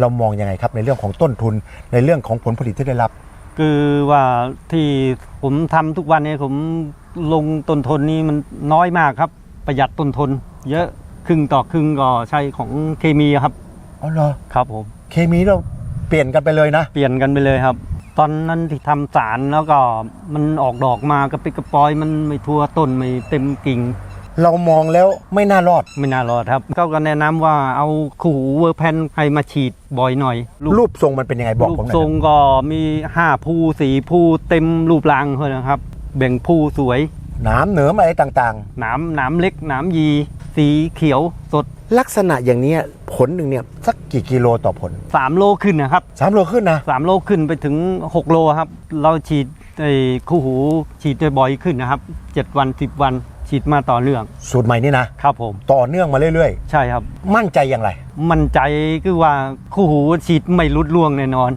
เรามองยังไงครับ ในเรื่องของต้นทุนในเรื่องของผลผลิตที่ได้รับ คือว่าที่ผมทำทุกวันนี้ผมลงต้นทุนนี้มันน้อยมากครับ ประหยัดต้นทุนเยอะครึ่งต่อครึ่งก็ใช้ของเคมีครับอ๋อเหรอครับผมเคมีเราเปลี่ยนกันไปเลยนะ เปลี่ยนกันไปเลยครับ ตอนนั้นที่ทำสารแล้วก็มันออกดอกมากระปิดกระปอยมันไม่ทั่วต้นไม่เต็มกิ่ง เรามองแล้วไม่น่ารอด ไม่น่ารอดครับเขาก็แนะนำว่าเอาขู่หูเวอร์แพนให้มาฉีดบ่อยหน่อย รูปทรงมันเป็นยังไงบอกรูผมปหน่อยทรงก็มีห้าภูสีภูเต็มรูปร่างเลยนะครับ แบ่งภูสวยหนามเหนือมอะไรต่างหนามหนามเล็กหนามยี สีเขียวสดๆลักษณะอย่างเนี้ยผลหนึ่งเนี่ยสักกี่กิโลต่อผล 3 โลขึ้นนะครับสามโลขึ้นนะ3โลขึ้นไปถึง 6 โลครับ เราฉีดไอ้คู่หูฉีดบ่อยๆขึ้นนะครับ 7 วัน 10 วัน ฉีดมาต่อเนื่องสูตรใหม่นี่นะครับผม ต่อเนื่องมาเรื่อยใช่ครับ ๆ มั่นใจอย่างไร มั่นใจคือว่าคู่หูฉีดไม่รุดล่วงแน่นอน